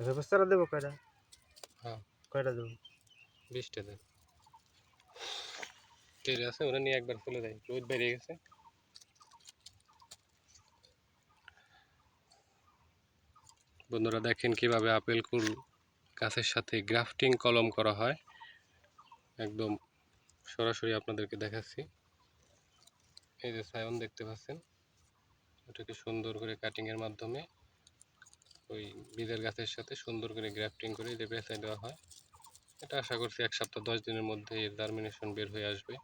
ব্যবস্থাটা দেবো কয়টা? হ্যাঁ। কয়টা দেবো? বিশটা দেন ঠিক আছে ওরা নিয়ে একবার ফেলে দেয় রোদ বেরিয়ে গেছে। বন্ধুরা দেখেন কীভাবে আপেল কুল গাছের সাথে গ্রাফটিং কলম করা হয়। একদম সরাসরি আপনাদেরকে দেখাচ্ছি। এই যে সায়ন দেখতে পাচ্ছেন। ওটাকে সুন্দর করে কাটিংয়ের মাধ্যমে ওই বীজের গাছের সাথে সুন্দর করে গ্রাফটিং করে যে বেঁচে দেওয়া হয়, এটা আশা করছি এক সপ্তাহ দশ দিনের মধ্যে জার্মিনেশন বের হয়ে আসবে।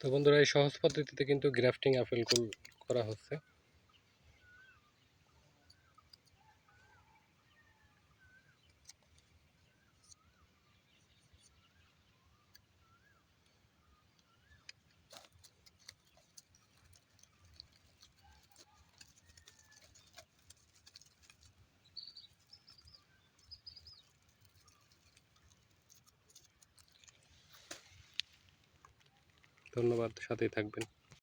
তো বন্ধুরা এই সহজ পদ্ধতিতে কিন্তু গ্রাফটিং আপেল করা হচ্ছে। ধন্যবাদ সাথেই থাকবেন।